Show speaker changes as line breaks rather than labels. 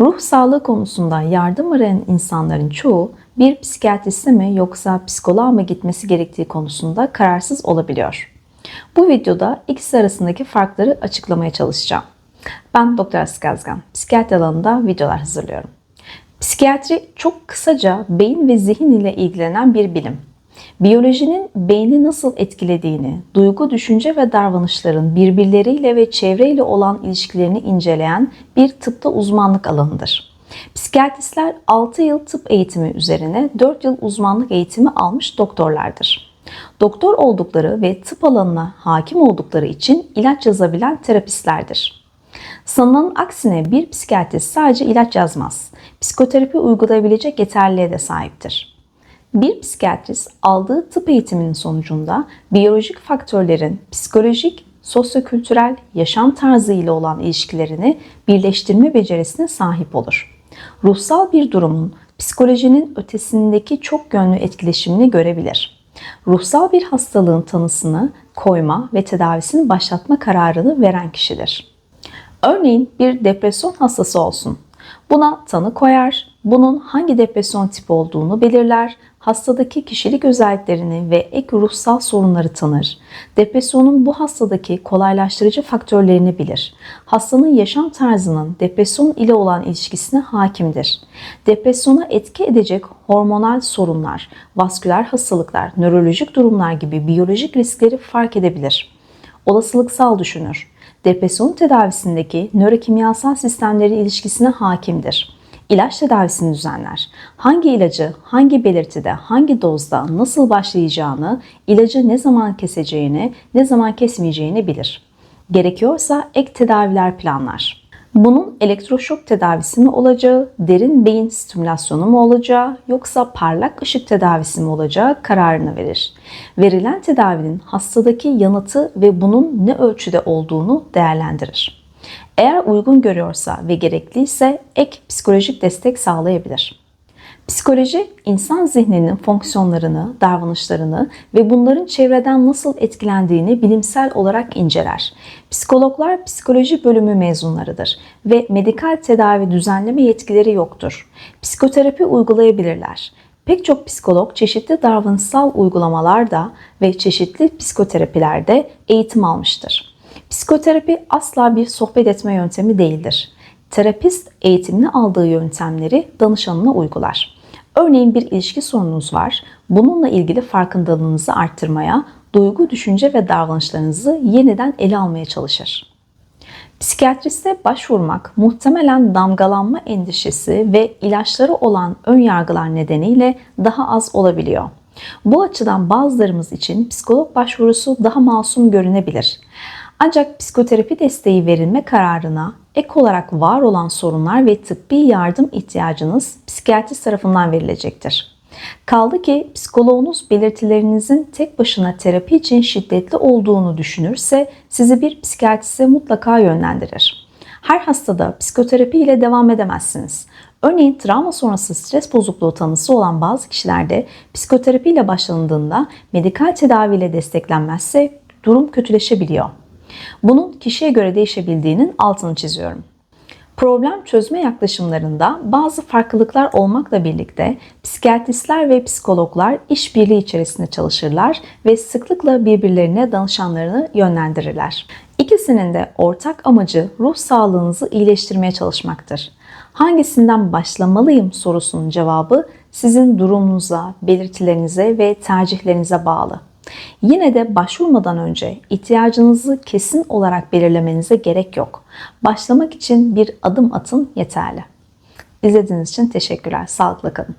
Ruh sağlığı konusunda yardım arayan insanların çoğu bir psikiyatriste mi yoksa psikoloğa mı gitmesi gerektiği konusunda kararsız olabiliyor. Bu videoda ikisi arasındaki farkları açıklamaya çalışacağım. Ben Doktor Aslı Gazgan. Psikiyatri alanında videolar hazırlıyorum. Psikiyatri çok kısaca beyin ve zihin ile ilgilenen bir bilim. Biyolojinin beyni nasıl etkilediğini, duygu, düşünce ve davranışların birbirleriyle ve çevreyle olan ilişkilerini inceleyen bir tıpta uzmanlık alanıdır. Psikiyatristler 6 yıl tıp eğitimi üzerine 4 yıl uzmanlık eğitimi almış doktorlardır. Doktor oldukları ve tıp alanına hakim oldukları için ilaç yazabilen terapistlerdir. Sanılanın aksine bir psikiyatrist sadece ilaç yazmaz. Psikoterapi uygulayabilecek yeterliliğe de sahiptir. Bir psikiyatrist aldığı tıp eğitiminin sonucunda biyolojik faktörlerin psikolojik, sosyokültürel, yaşam tarzı ile olan ilişkilerini birleştirme becerisine sahip olur. Ruhsal bir durumun psikolojinin ötesindeki çok yönlü etkileşimini görebilir. Ruhsal bir hastalığın tanısını koyma ve tedavisini başlatma kararını veren kişidir. Örneğin bir depresyon hastası olsun. Buna tanı koyar, bunun hangi depresyon tipi olduğunu belirler, hastadaki kişilik özelliklerini ve ek ruhsal sorunları tanır. Depresyonun bu hastadaki kolaylaştırıcı faktörlerini bilir. Hastanın yaşam tarzının depresyon ile olan ilişkisine hakimdir. Depresyona etki edecek hormonal sorunlar, vasküler hastalıklar, nörolojik durumlar gibi biyolojik riskleri fark edebilir. Olasılıksal düşünür. Depresyon tedavisindeki nörokimyasal sistemleri ilişkisine hakimdir ilaç tedavisini düzenler. Hangi ilacı, hangi belirtide, hangi dozda nasıl başlayacağını, ilacı ne zaman keseceğini, ne zaman kesmeyeceğini bilir. Gerekiyorsa ek tedaviler planlar. Bunun elektroşok tedavisi mi olacağı, derin beyin stimülasyonu mu olacağı yoksa parlak ışık tedavisi mi olacağı kararını verir. Verilen tedavinin hastadaki yanıtı ve bunun ne ölçüde olduğunu değerlendirir. Eğer uygun görüyorsa ve gerekliyse ek psikolojik destek sağlayabilir. Psikoloji, insan zihninin fonksiyonlarını, davranışlarını ve bunların çevreden nasıl etkilendiğini bilimsel olarak inceler. Psikologlar psikoloji bölümü mezunlarıdır ve medikal tedavi düzenleme yetkileri yoktur. Psikoterapi uygulayabilirler. Pek çok psikolog çeşitli davranışsal uygulamalarda ve çeşitli psikoterapilerde eğitim almıştır. Psikoterapi asla bir sohbet etme yöntemi değildir. Terapist eğitimini aldığı yöntemleri danışanına uygular. Örneğin bir ilişki sorununuz var. Bununla ilgili farkındalığınızı arttırmaya, duygu, düşünce ve davranışlarınızı yeniden ele almaya çalışır. Psikiyatriste başvurmak muhtemelen damgalanma endişesi ve ilaçları olan ön yargılar nedeniyle daha az olabiliyor. Bu açıdan bazılarımız için psikolog başvurusu daha masum görünebilir. Ancak psikoterapi desteği verilme kararına ek olarak var olan sorunlar ve tıbbi yardım ihtiyacınız psikiyatrist tarafından verilecektir. Kaldı ki psikoloğunuz belirtilerinizin tek başına terapi için şiddetli olduğunu düşünürse sizi bir psikiyatriste mutlaka yönlendirir. Her hastada psikoterapi ile devam edemezsiniz. Örneğin travma sonrası stres bozukluğu tanısı olan bazı kişilerde psikoterapi ile başlanıldığında medikal tedavi ile desteklenmezse durum kötüleşebiliyor. Bunun kişiye göre değişebildiğinin altını çiziyorum. Problem çözme yaklaşımlarında bazı farklılıklar olmakla birlikte psikiyatristler ve psikologlar işbirliği içerisinde çalışırlar ve sıklıkla birbirlerine danışanlarını yönlendirirler. İkisinin de ortak amacı ruh sağlığınızı iyileştirmeye çalışmaktır. Hangisinden başlamalıyım sorusunun cevabı sizin durumunuza, belirtilerinize ve tercihlerinize bağlı. Yine de başvurmadan önce ihtiyacınızı kesin olarak belirlemenize gerek yok. Başlamak için bir adım atın yeterli. İzlediğiniz için teşekkürler. Sağlıkla kalın.